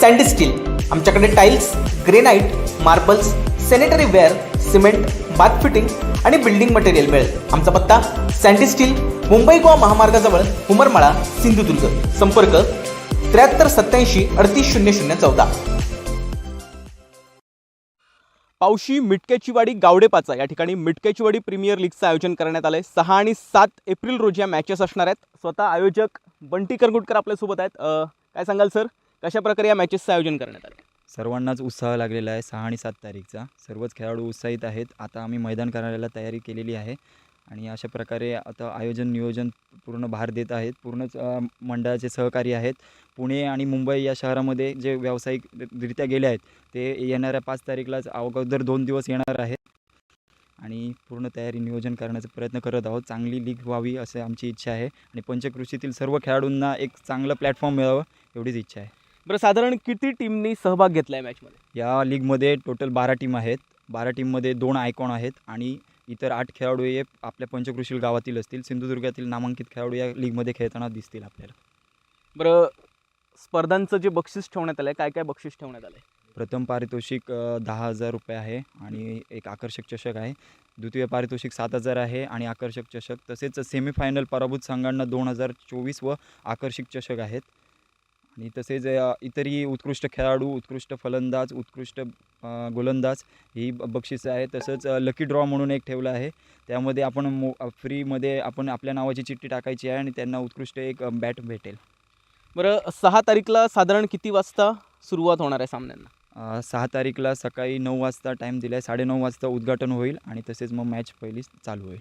Sandy steel आमच्याकडे tiles granite marbles sanitary ware cement bath fitting आणि building material मिळेल. आमचा पत्ता सँडी स्टील मुंबई गोवा महामार्गाजवळ उमरमाळा सिंधुदुर्ग. संपर्क त्र्याहत्तर सत्याऐंशी अडतीस शून्य शून्य चौदा. पावशी मिटकेचीवाडी गावडेपाचा या ठिकाणी मिटकेचीवाडी प्रीमियर लीगचं आयोजन करण्यात आलं आहे सहा आणि सात एप्रिल रोजी या मॅचेस असणार आहेत. स्वतः आयोजक बंटी करगुटकर आपल्यासोबत आहेत. काय सांगाल सर? कशा प्रकारे या मॅचेसचं आयोजन करण्यात आलं सर्वांनाच उत्साह लागलेला आहे सहा आणि सात तारीखचा. सर्वच खेळाडू उत्साहित आहेत. आता आम्ही मैदान करायला तयारी केलेली आहे आणि अशा प्रकारे आता आयोजन नियोजन पूर्ण भार देत आहेत. पूर्णच मंडळाचे सहकारी आहेत. पुणे आणि मुंबई या शहरामध्ये जे व्यावसायिकरित्या गेले आहेत ते येणाऱ्या पाच तारीखलाच अगोदर दोन दिवस येणार आहेत. आणि पूर्ण तयारी नियोजन करण्याचा प्रयत्न करत आहोत. चांगली लीग व्हावी असं आमची इच्छा आहे. आणि पंचकृषीतील सर्व खेळाडूंना एक चांगलं प्लॅटफॉर्म मिळावं एवढीच इच्छा आहे. बरं साधारण किती टीमनी सहभाग घेतला आहे मॅचमध्ये या लीगमध्ये टोटल बारा टीम आहेत. बारा टीममध्ये दोन आयकॉन आहेत आणि इतर आठ खेळाडू हे आपल्या पंचकृषी गावातील असतील. सिंधुदुर्गातील नामांकित खेळाडू या लीगमध्ये खेळताना दिसतील आपल्याला. बरं स्पर्धांचं जे बक्षीस ठेवण्यात आलं आहे काय काय बक्षीस ठेवण्यात आलं आहे प्रथम पारितोषिक अ, दहा हजार रुपये आहे आणि एक आकर्षक चषक आहे. द्वितीय पारितोषिक सात हजार आहे आणि आकर्षक चषक. तसेच सेमीफायनल पराभूत संघांना दोन हजार चोवीस व आकर्षक चषक आहेत. आणि तसेच इतरही उत्कृष्ट खेळाडू उत्कृष्ट फलंदाज उत्कृष्ट गोलंदाज ही बक्षिसं आहे तसंच लकी ड्रॉ म्हणून एक ठेवलं आहे. त्यामध्ये आपण मो फ्रीमध्ये आपण आपल्या नावाची चिठ्ठी टाकायची आहे आणि त्यांना उत्कृष्ट एक बॅट भेटेल. बरं सहा तारीखला साधारण किती वाजता सुरुवात होणार आहे सामन्यांना? सहा तारीखला सकाळी नऊ वाजता टाईम दिला आहे साडेनऊ वाजता उद्घाटन होईल आणि तसेच मग मॅच पहिली चालू होईल.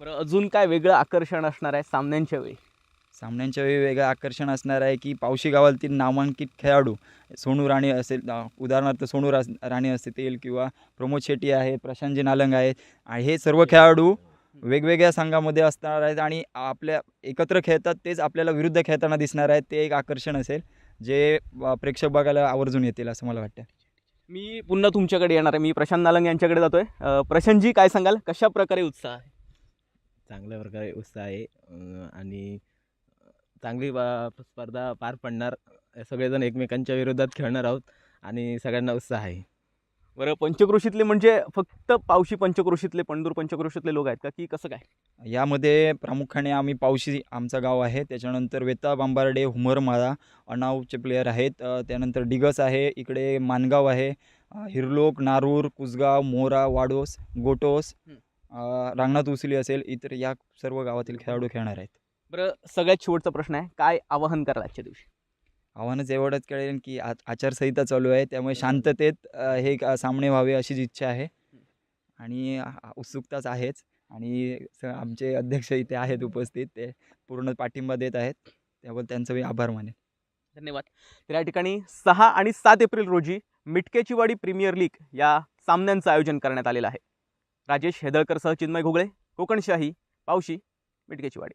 बरं अजून काय वेगळं आकर्षण असणार आहे सामन्यांच्या वेळी? सामन्यांच्या वेळी वेगळं आकर्षण असणार आहे की पावशी गावातील नामांकित खेळाडू सोनू राणे असेल उदाहरणार्थ सोनू रा राणे असतील किंवा प्रमोद शेट्टी आहे प्रशांतजी नालंग आहेत आणि हे सर्व खेळाडू वेगवेगळ्या संघामध्ये असणार आहेत आणि आपल्या एकत्र खेळतात तेच आपल्याला विरुद्ध खेळताना दिसणार आहेत ते एक आकर्षण असेल जे प्रेक्षक बघायला आवर्जून येतील असं मला वाटतं. मी पुन्हा तुमच्याकडे येणार आहे. मी प्रशांत नालंग यांच्याकडे जातोय. अं, प्रशांतजी काय सांगाल? कशा प्रकारे उत्साह आहे? चांगल्या प्रकारे उत्साह आहे आणि चांगली स्पर्धा पार पडणार. सगळेजण एकमेकांच्या विरोधात खेळणार आहोत आणि सगळ्यांना उत्साह आहे. बरं पंचक्रोशीतले म्हणजे फक्त पावशी पंचक्रोशीतले पंढूर पंचक्रोशीतले लोक आहेत का? की कसं काय? यामध्ये प्रामुख्याने आम्ही पावशी आमचं गाव आहे. त्याच्यानंतर वेता बांबार्डे हुमरमाळा अनावचे प्लेयर आहेत. त्यानंतर डिगस आहे इकडे मानगाव आहे. हिरलोक नारूर कुसगाव मोरा वाडोस गोटोस हं. रांगणात उचली असेल इतर या सर्व गावातील खेळाडू खेळणार आहेत. बरं सगळ्यात शेवटचा प्रश्न आहे काय आवाहन कराल आजच्या दिवशी? आव्हानच एवढंच कळेल की आ आचारसंहिता चालू आहे त्यामुळे शांततेत अ, हे क- सामने व्हावे अशीच इच्छा आहे. आणि आ- उत्सुकताच आहेच. आणि स आमचे अध्यक्ष इथे आहेत उपस्थित ते पूर्ण पाठिंबा देत आहेत. त्याबद्दल त्यांचं मी आभार मानेन. धन्यवाद. तर या ठिकाणी सहा आणि सात एप्रिल रोजी मिटकेची वाडी प्रीमियर लीग या सामन्यांचं आयोजन करण्यात आलेलं आहे. राजेश हेदळकरसह चिन्मय घोगळे कोकणशाही पावशी मिटकेची वाडी